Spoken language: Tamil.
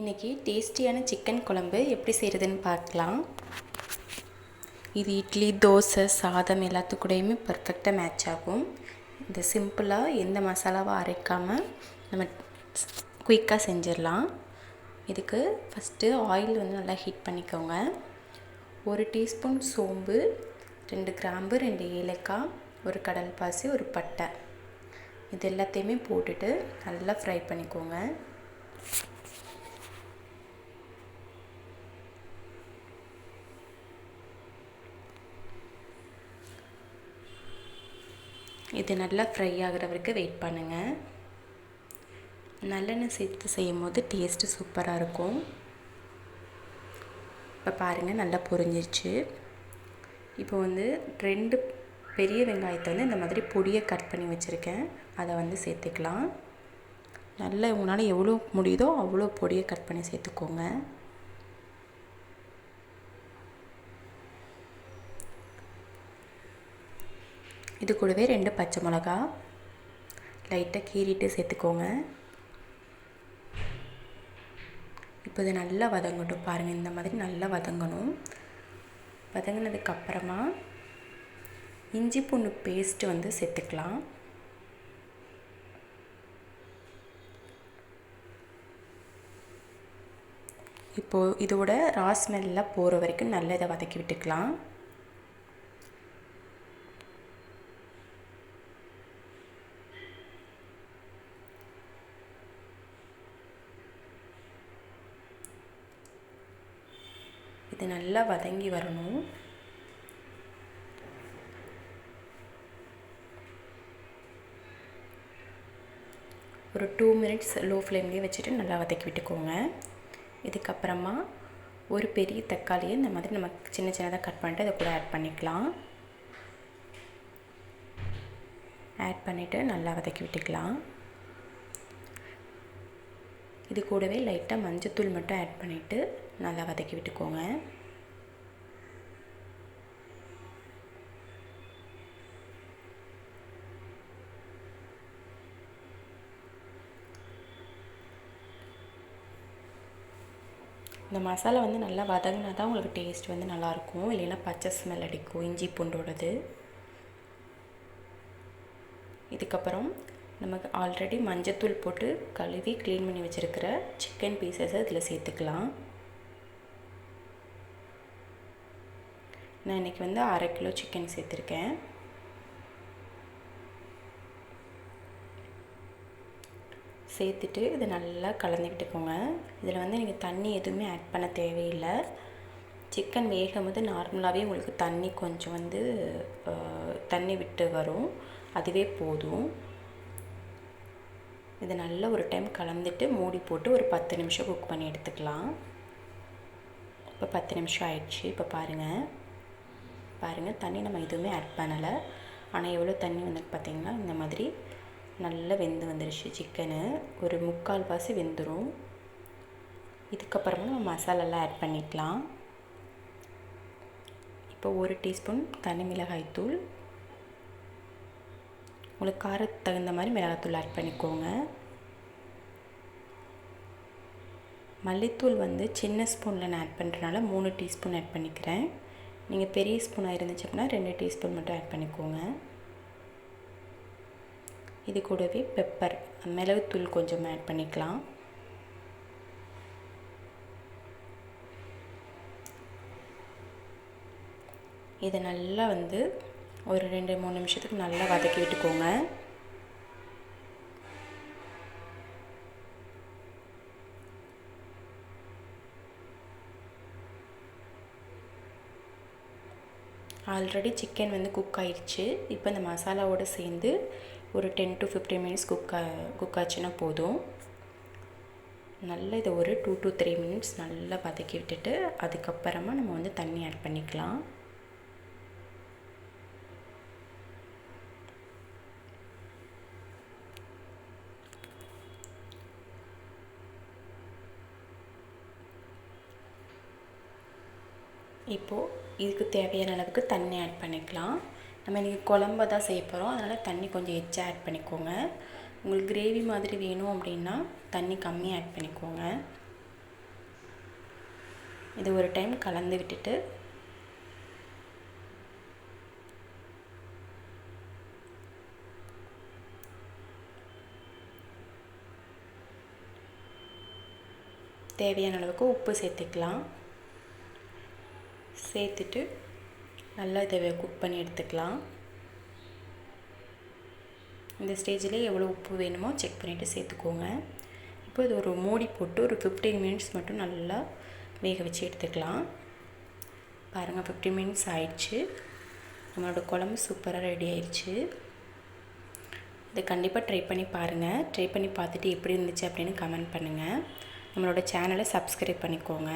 இன்றைக்கி டேஸ்டியான சிக்கன் குழம்பு எப்படி செய்கிறதுன்னு பார்க்கலாம். இது இட்லி தோசை சாதம் எல்லாத்துக்கூடையுமே பர்ஃபெக்டாக மேட்ச் ஆகும். இது சிம்பிளாக எந்த மசாலாவும் அரைக்காமல் நம்ம குயிக்காக செஞ்சிடலாம். இதுக்கு ஃபஸ்ட்டு ஆயில் வந்து நல்லா ஹீட் பண்ணிக்கோங்க. ஒரு டீஸ்பூன் சோம்பு ரெண்டு கிராம்பு ரெண்டு ஏலக்காய் ஒரு கடல் பாசி ஒரு பட்டை. இது எல்லாத்தையுமே போட்டுட்டு நல்லா ஃப்ரை பண்ணிக்கோங்க. இது நல்லா ஃப்ரை ஆகிற வரைக்கும் வெயிட் பண்ணுங்கள் நல்லெண்ணெய் சேர்த்து செய்யும் போது டேஸ்ட்டு சூப்பராக இருக்கும். இப்போ பாருங்கள் நல்லா பொரிஞ்சிருச்சு. இப்போ வந்து ரெண்டு பெரிய வெங்காயத்தை வந்து இந்த மாதிரி பொடியை கட் பண்ணி வச்சுருக்கேன். அதை வந்து சேர்த்துக்கலாம். நல்லா உங்களால் எவ்வளோ முடியுதோ அவ்வளோ பொடியை கட் பண்ணி சேர்த்துக்கோங்க. இது கூடவே ரெண்டு பச்சை மிளகா. லைட்டாக கீறிட்டு சேர்த்துக்கோங்க. இப்போ இது நல்லா வதங்கட்டும். பாருங்கள் இந்த மாதிரி நல்லா வதங்கணும். வதங்கினதுக்கப்புறமா இஞ்சி பூண்டு பேஸ்ட்டு வந்து சேர்த்துக்கலாம். இப்போது இதோட ராஸ்மெல்லாம் போகிற வரைக்கும் நல்லா இதை வதக்கி விட்டுக்கலாம். இது நல்லா வதங்கி வரணும். ஒரு டூ மினிட்ஸ் லோ ஃப்ளேம்லேயே வச்சுட்டு நல்லா வதக்கி விட்டுக்கோங்க. இதுக்கப்புறமா ஒரு பெரிய தக்காளியை இந்த மாதிரி நம்ம சின்ன சின்னதாக கட் பண்ணிட்டு அதை கூட ஆட் பண்ணிக்கலாம். ஆட் பண்ணிவிட்டு நல்லா வதக்கி விட்டுக்கலாம். இது கூடவே லைட்டாக மஞ்சத்தூள் மட்டும் ஆட் பண்ணிவிட்டு நல்லா வதக்கி விட்டுக்கோங்க. இந்த மசாலா வந்து நல்லா வதங்கினா தான் உங்களுக்கு டேஸ்ட் வந்து நல்லாயிருக்கும் இல்லைன்னா பச்சை ஸ்மெல் அடிக்கும். இஞ்சி பூண்டோடது. இதுக்கப்புறம் நமக்கு ஆல்ரெடி மஞ்சத்தூள் போட்டு கழுவி க்ளீன் பண்ணி வச்சுருக்கிற சிக்கன் பீசஸை இதில் சேர்த்துக்கலாம். நான் இன்றைக்கி வந்து அரை கிலோ சிக்கன் சேர்த்துருக்கேன். சேர்த்துட்டு இதை நல்லா கலந்துக்கிட்டுக்கோங்க. இதில் வந்து நீங்கள் தண்ணி எதுவுமே ஆட் பண்ண தேவையில்லை. சிக்கன் வேகும் போது நார்மலாகவே உங்களுக்கு தண்ணி கொஞ்சம் வந்து தண்ணி விட்டு வரும். அதுவே போதும். இதை நல்லா ஒரு டைம் கலந்துட்டு மூடி போட்டு ஒரு பத்து நிமிஷம் குக் பண்ணி எடுத்துக்கலாம். இப்போ பத்து நிமிஷம் ஆயிடுச்சு. இப்போ பாருங்கள் பாருங்கள் தண்ணி நம்ம எதுவுமே ஆட் பண்ணலை. ஆனால் எவ்வளோ தண்ணி வந்துட்டு பார்த்திங்கன்னா இந்த மாதிரி நல்லா வெந்து வந்துடுச்சு சிக்கனு ஒரு முக்கால் வாசி வெந்துடும் இதுக்கப்புறமா நம்ம மசாலாலாம் ஆட் பண்ணிக்கலாம். இப்போ ஒரு டீஸ்பூன் தனி மிளகாய் தூள் உங்களுக்கு காரத்துக்கு தகுந்த மாதிரி மிளகாத்தூள் ஆட் பண்ணிக்கோங்க. மல்லித்தூள் வந்து சின்ன ஸ்பூனில் நான் ஆட் பண்ணுறனால மூணு டீஸ்பூன் ஆட் பண்ணிக்கிறேன். நீங்கள் பெரிய ஸ்பூனாக இருந்துச்சு அப்படின்னா ரெண்டு டீஸ்பூன் மட்டும் ஆட் பண்ணிக்கோங்க. இது கூடவே பெப்பர் மிளகுத்தூள் கொஞ்சம் ஆட் பண்ணிக்கலாம். இதை நல்லா வந்து ஒரு ரெண்டு மூணு நிமிஷத்துக்கு நல்லா வதக்கி விட்டுக்கோங்க. ஆல்ரெடி சிக்கன் வந்து குக் ஆயிடுச்சு இப்போ இந்த மசாலாவோடு சேர்ந்து ஒரு ten to fifteen minutes cook cook ஆச்சுன்னா போதும். நல்லா இதை ஒரு டூ டு த்ரீ மினிட்ஸ் நல்லா வதக்கி விட்டுட்டு அதுக்கப்புறமா நம்ம வந்து தண்ணி ஆட் பண்ணிக்கலாம். இப்போது இதுக்கு தேவையான அளவுக்கு தண்ணி ஆட் பண்ணிக்கலாம். நம்ம இன்றைக்கி குழம்ப தான் செய்ய போகிறோம் அதனால் தண்ணி கொஞ்சம் எச்சா ஆட் பண்ணிக்கோங்க. உங்களுக்கு கிரேவி மாதிரி வேணும் அப்படின்னா தண்ணி கம்மியாக ஆட் பண்ணிக்கோங்க. இது ஒரு டைம் கலந்து விட்டுட்டு தேவையான அளவுக்கு உப்பு சேர்த்துக்கலாம். சேர்த்துட்டு நல்லா இதை குக் பண்ணி எடுத்துக்கலாம். இந்த ஸ்டேஜில் எவ்வளோ உப்பு வேணுமோ செக் பண்ணிவிட்டு சேர்த்துக்கோங்க. இப்போ இது ஒரு மூடி போட்டு ஒரு ஃபிஃப்டீன் மினிட்ஸ் மட்டும் நல்லா வேக வச்சு எடுத்துக்கலாம். பாருங்கள் ஃபிஃப்டீன் மினிட்ஸ் ஆயிடுச்சு. நம்மளோட குழம்பு சூப்பராக ரெடி ஆயிடுச்சு. இதை கண்டிப்பாக ட்ரை பண்ணி பாருங்கள் ட்ரை பண்ணி பார்த்துட்டு எப்படி இருந்துச்சு அப்படின்னு கமெண்ட் பண்ணுங்கள் நம்மளோட சேனலை சப்ஸ்கிரைப் பண்ணிக்கோங்க.